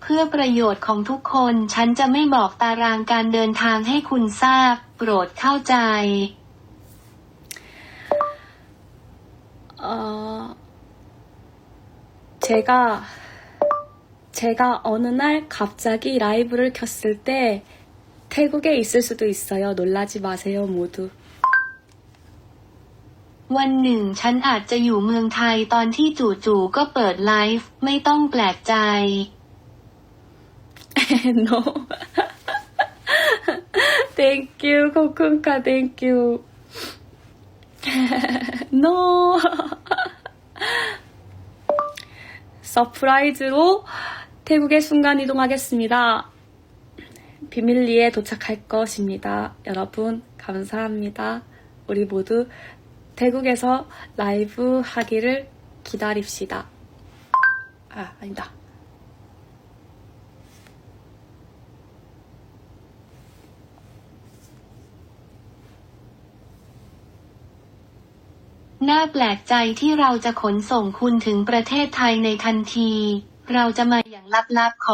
เพื่อประโยชน์ของทุกคนฉันจะไม่บอกตารางการเดินทางให้คุณทราบ โปรดเข้าใจ 어, 제가, 제가 어느 날 갑자기 라이브를 켰을 때 태국에 있을 수도 있어요. 놀라지 마세요, 모두. วันหนึ่งฉันอาจจะอยู่เมืองไทยตอนที่จู่ๆก็เปิดไลฟ์ไม่ต้องแปลกใจ no. Thank you, 코쿤카, thank you. no. 서프라이즈로 태국에 순간 이동하겠습니다. 비밀리에 도착할 것입니다. 여러분, 감사합니다. 우리 모두 태국에서 라이브 하기를 기다립시다. 아, 아니다. น่าแปลกใจที่เราจะขนส่งคุณถึงประเทศไทยในทันที เราจะมาอย่างลับๆขอ